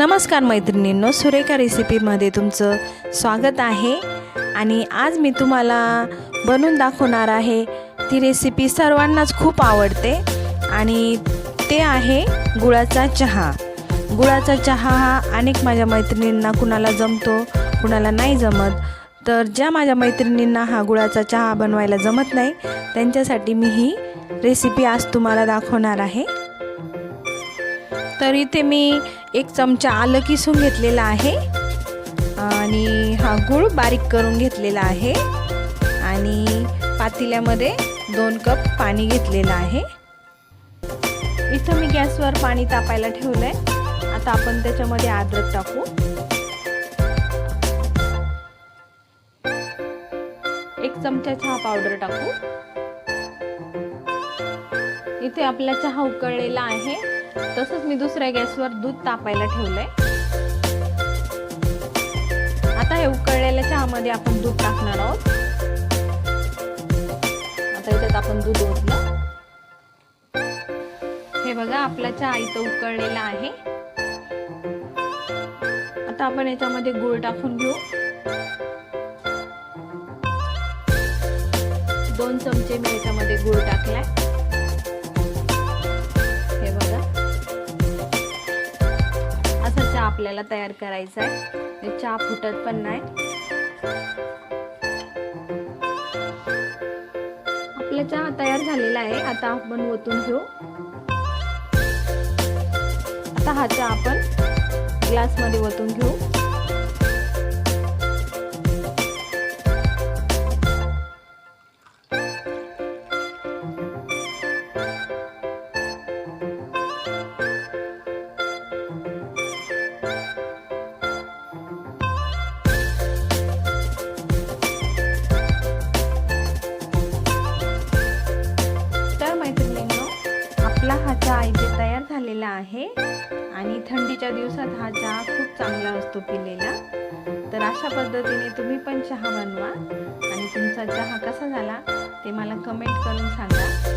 नमस्कार मैत्रिणींनो सुरेखा रेसिपीमध्ये तुमचं स्वागत आहे. आणि आज मी तुम्हाला बनवून दाखवणार आहे. ती रेसिपी सर्वांनाच खूप आवडते. आणि ते आहे गुळाचा चहा. गुळाचा चहा हा अनेक माझ्या मैत्रिणींना कुणाला जमतो कुणाला नाही जमत. तर ज्या माझ्या मैत्रिणींना हा गुळाचा चहा बनवायला जमत नाही त्यांच्यासाठी मी ही रेसिपी आज तुम्हाला दाखवणार आहे. तर इथे मी एक चमचा आलं किसून घेतलेला आहे. आणि हा गूळ बारीक करून घेतलेला आहे. आणि पातेल्यामध्ये दोन कप पाणी घेतलेलं आहे. इथं मी गॅसवर पाणी तापायला ठेवलं आहे आता आपण त्याच्यामध्ये अद्रक टाकू. एक चमचा चहा पावडर टाकू. इथे आपला चहा उकळलेला आहे. तसंच मी दुसऱ्या गॅसवर दूध तापायला ठेवलंय. आता हे उकळलेल्या चहामध्ये आपण दूध टाकणार आहोत. आता याच्यात आपण दूध ओतलं. हे बघा आपला चहा इथं उकळलेला आहे. आता आपण याच्यामध्ये गुळ टाकून घेऊ. दोन चमचे मी याच्यामध्ये गुळ टाकलाय. आपल्याला तयार करायचा आहे चहा फुटत पण नाही आपला चहा तयार झालेला आहे. आता आपण ओतून घेऊ. आता हा चहा आपण ग्लासमध्ये ओतून घेऊ. चहा इथे तयार झालेला आहे. आणि थंडीच्या दिवसात हा चहा खूप चांगला असतो पिलेला. तर अशा पद्धतीने तुम्ही पण चहा बनवा. आणि तुमचा चहा कसा झाला ते मला कमेंट करून सांगा.